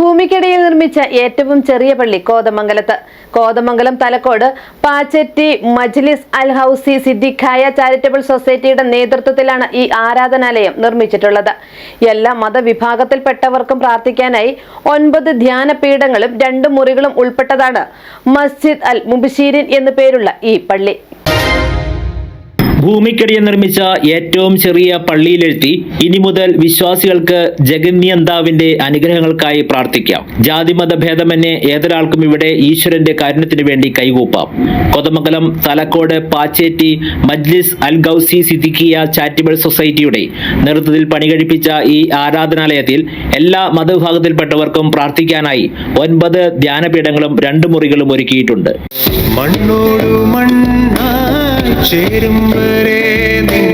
ഭൂമിക്കടിയിൽ നിർമ്മിച്ച ഏറ്റവും ചെറിയ പള്ളി കോതമംഗലത്ത്. കോതമംഗലം തലക്കോട് പാച്ചെറ്റി മജ്ലിസ് അൽ ഹൌസി സിദ്ദിഖായ ചാരിറ്റബിൾ സൊസൈറ്റിയുടെ നേതൃത്വത്തിലാണ് ഈ ആരാധനാലയം നിർമ്മിച്ചിട്ടുള്ളത്. എല്ലാ മതവിഭാഗത്തിൽപ്പെട്ടവർക്കും പ്രാർത്ഥിക്കാനായി ഒൻപത് ധ്യാനപീഠങ്ങളും രണ്ട് മുറികളും ഉൾപ്പെട്ടതാണ് മസ്ജിദ് അൽ മുബിഷീരിൻ എന്നു പേരുള്ള ഈ പള്ളി. ഭൂമിക്കടിയിൽ നിർമ്മിച്ച ഏറ്റവും ചെറിയ പള്ളിയിലെഴുത്തി ഇനി മുതൽ വിശ്വാസികൾക്ക് ജഗന്യന്താവിന്റെ അനുഗ്രഹങ്ങൾക്കായി പ്രാർത്ഥിക്കാം. ജാതിമത ഭേദമന്യേ ഏതൊരാൾക്കും ഇവിടെ ഈശ്വരന്റെ കാരുണ്യത്തിന് വേണ്ടി കൈകൂപ്പാം. കൊതമംഗലം തലക്കോട് പാച്ചേറ്റി മജ്ലിസ് അൽ ഗൗസി സിദ്ദിഖിയ ചാരിറ്റബിൾ സൊസൈറ്റിയുടെ നേതൃത്വത്തിൽ പണികഴിപ്പിച്ച ഈ ആരാധനാലയത്തിൽ എല്ലാ മതവിഭാഗത്തിൽപ്പെട്ടവർക്കും പ്രാർത്ഥിക്കാനായി ഒൻപത് ധ്യാനപീഠങ്ങളും രണ്ട് മുറികളും ഒരുക്കിയിട്ടുണ്ട്. മണ്ണോടു മണ്ണായി ചേരും വരെ നിൻ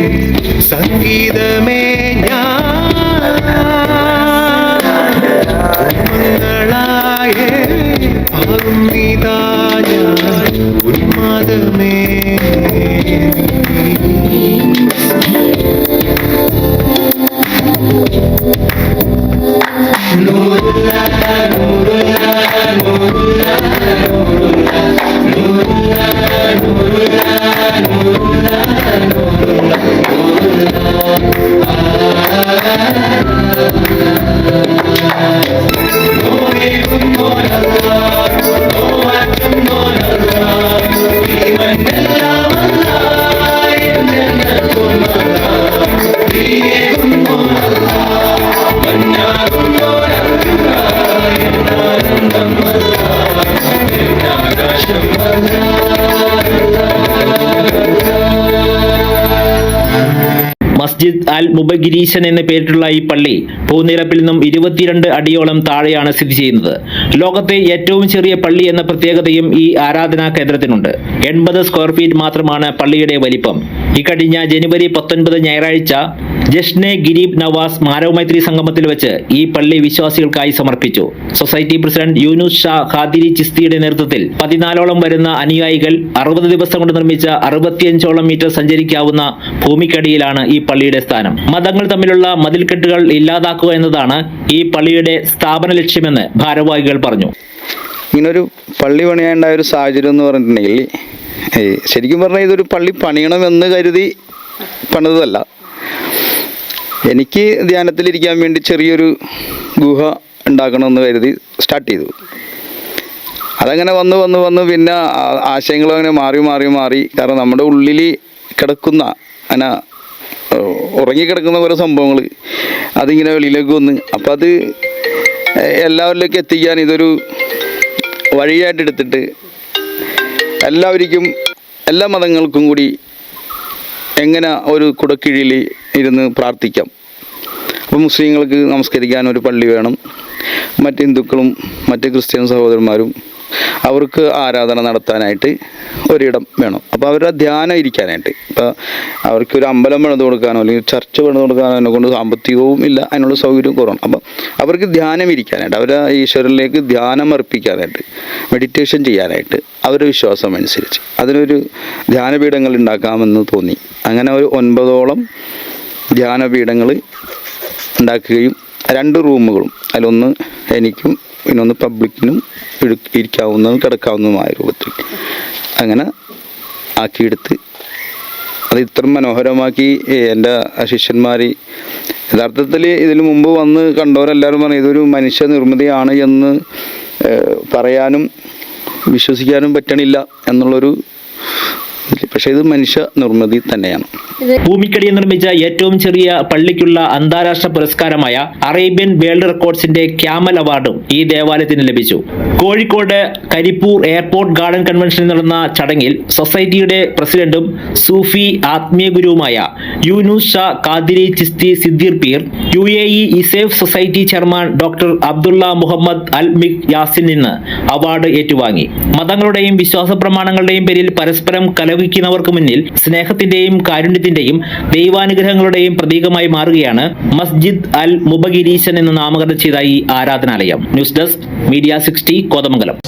സംഗീതമേ ഞാങ്ങളായ ആകും നീതാ ഞാൻ. ഉന്മാദമേ മസ്ജിദ് അൽ മുബഗിരീശൻ എന്ന പേരിട്ടുള്ള ഈ പള്ളി ഭൂനിരപ്പിൽ നിന്നും ഇരുപത്തിരണ്ട് അടിയോളം താഴെയാണ് സ്ഥിതി ചെയ്യുന്നത്. ലോകത്തെ ഏറ്റവും ചെറിയ പള്ളി എന്ന പ്രത്യേകതയും ഈ ആരാധനാ കേന്ദ്രത്തിനുണ്ട്. എൺപത് സ്ക്വയർ ഫീറ്റ് മാത്രമാണ് പള്ളിയുടെ വലിപ്പം. ഇക്കഴിഞ്ഞ ജനുവരി പത്തൊൻപത് ഞായറാഴ്ച ജഷ്നെ ഗിരീബ് നവാസ് മാനവമൈത്രി സംഗമത്തിൽ വെച്ച് ഈ പള്ളി വിശ്വാസികൾക്കായി സമർപ്പിച്ചു. സൊസൈറ്റി പ്രസിഡന്റ് യൂനുസ് ഷാ ഖാദിരി ചിസ്തിയുടെ നേതൃത്വത്തിൽ പതിനാലോളം വരുന്ന അനുയായികൾ അറുപത് ദിവസം കൊണ്ട് നിർമ്മിച്ച അറുപത്തിയഞ്ചോളം മീറ്റർ സഞ്ചരിക്കാവുന്ന ഭൂമിക്കടിയിലാണ് ഈ പള്ളിയുടെ സ്ഥാനം. മതങ്ങൾ തമ്മിലുള്ള മതിൽക്കെട്ടുകൾ ഇല്ലാതാക്കുക എന്നതാണ് ഈ പള്ളിയുടെ സ്ഥാപന ലക്ഷ്യമെന്ന് ഭാരവാഹികൾ പറഞ്ഞു. ഇങ്ങനൊരു പള്ളി പണിയാണ്ടായ ഒരു സാഹചര്യം എന്ന് പറഞ്ഞിട്ടുണ്ടെങ്കിൽ ശരിക്കും പറഞ്ഞാൽ ഇതൊരു പള്ളി പണിയണമെന്ന് കരുതി പണിതല്ല എനിക്ക് ധ്യാനത്തിലിരിക്കാൻ വേണ്ടി ചെറിയൊരു ഗുഹ ഉണ്ടാക്കണമെന്ന് കരുതി സ്റ്റാർട്ട് ചെയ്തു. അതങ്ങനെ വന്ന് വന്ന് വന്ന് പിന്നെ ആശയങ്ങളങ്ങനെ മാറി മാറി മാറി. കാരണം നമ്മുടെ ഉള്ളിൽ കിടക്കുന്ന അങ്ങനെ ഉറങ്ങിക്കിടക്കുന്ന ഓരോ സംഭവങ്ങൾ അതിങ്ങനെ വെളിയിലേക്ക് വന്ന്. അപ്പം അത് എല്ലാവരിലേക്ക് എത്തിക്കാൻ ഇതൊരു വഴിയായിട്ട് എടുത്തിട്ട് എല്ലാവർക്കും എല്ലാ മതങ്ങൾക്കും കൂടി എങ്ങനെ ഒരു കുടക്കീഴിൽ ഇരുന്ന് പ്രാർത്ഥിക്കാം? അപ്പോൾ മുസ്ലിങ്ങൾക്ക് നമസ്കരിക്കാൻ ഒരു പള്ളി വേണം. മറ്റ് ഹിന്ദുക്കളും മറ്റ് ക്രിസ്ത്യൻ സഹോദരന്മാരും അവർക്ക് ആരാധന നടത്താനായിട്ട് ഒരിടം വേണം. അപ്പോൾ അവരുടെ ധ്യാനം ഇരിക്കാനായിട്ട്. ഇപ്പോൾ അവർക്ക് ഒരു അമ്പലം പണിത് കൊടുക്കാനോ അല്ലെങ്കിൽ ചർച്ച പണിത് കൊടുക്കാനോ എന്നെ കൊണ്ട് സാമ്പത്തികവും ഇല്ല. അതിനുള്ള സൗകര്യവും കുറവാണ്. അപ്പം അവർക്ക് ധ്യാനം ഇരിക്കാനായിട്ട് അവരെ ഈശ്വരനിലേക്ക് ധ്യാനം അർപ്പിക്കാനായിട്ട് മെഡിറ്റേഷൻ ചെയ്യാനായിട്ട് അവരുടെ വിശ്വാസം അനുസരിച്ച്. അതിനൊരു ധ്യാനപീഠങ്ങൾ ഉണ്ടാക്കാമെന്ന് തോന്നി. അങ്ങനെ ഒരു ഒൻപതോളം ധ്യാനപീഠങ്ങൾ ഉണ്ടാക്കുകയും രണ്ട് റൂമുകളും. അതിലൊന്ന് എനിക്കും ഇന്നൊന്ന് പബ്ലിക്കിനും ഇടു- ഇരിക്കാവുന്നതും കിടക്കാവുന്നതുമായ രൂപത്തിൽ അങ്ങനെ ആക്കിയെടുത്ത് അത് ഇത്ര മനോഹരമാക്കി എന്റെ ശിഷ്യന്മാർ യഥാർത്ഥത്തിൽ ഇതിനു മുമ്പ് വന്ന് കണ്ടവരെല്ലാവരും പറഞ്ഞു ഇതൊരു മനുഷ്യ നിർമ്മിതിയാണ് എന്ന് പറയാനും വിശ്വസിക്കാനും പറ്റണില്ല എന്നുള്ളൊരു പക്ഷേ ഇത് മനുഷ്യ നിർമ്മിതി തന്നെയാണ്. ഭൂമിക്കടിയിൽ നിർമ്മിച്ച ഏറ്റവും ചെറിയ പള്ളിക്കുള്ള അന്താരാഷ്ട്ര പുരസ്കാരമായ അറേബ്യൻ വേൾഡ് റെക്കോർഡ്സിന്റെ ക്യാമൽ അവാർഡും ഈ ദേവാലയത്തിന് ലഭിച്ചു. കോഴിക്കോട് കരിപ്പൂർ എയർപോർട്ട് ഗാർഡൻ കൺവെൻഷനിൽ നടന്ന ചടങ്ങിൽ സൊസൈറ്റിയുടെ പ്രസിഡന്റും സൂഫി ആത്മീയ ഗുരുവുമായ യൂനുസ് ഷാ കാദിരി ചിസ്തി സിദ്ദീർ പീർ U A E ഇസേഫ് society chairman doctor Abdullah Mohammed al മിക് യാസിൻ നിന്ന് അവാർഡ് ഏറ്റുവാങ്ങി. മതങ്ങളുടെയും വിശ്വാസ പ്രമാണങ്ങളുടെയും പേരിൽ പരസ്പരം കലഹിക്കുന്നവർക്ക് മുന്നിൽ സ്നേഹത്തിന്റെയും കാരുണ്യത്തിന്റെയും ദൈവാനുഗ്രഹങ്ങളുടെയും പ്രതീകമായി മാറുകയാണ് മസ്ജിദ് അൽ മുബഗിരീശൻ എന്ന് നാമകരണം ചെയ്ത ഈ ആരാധനാലയം. News desk media sixty Kothamangalam.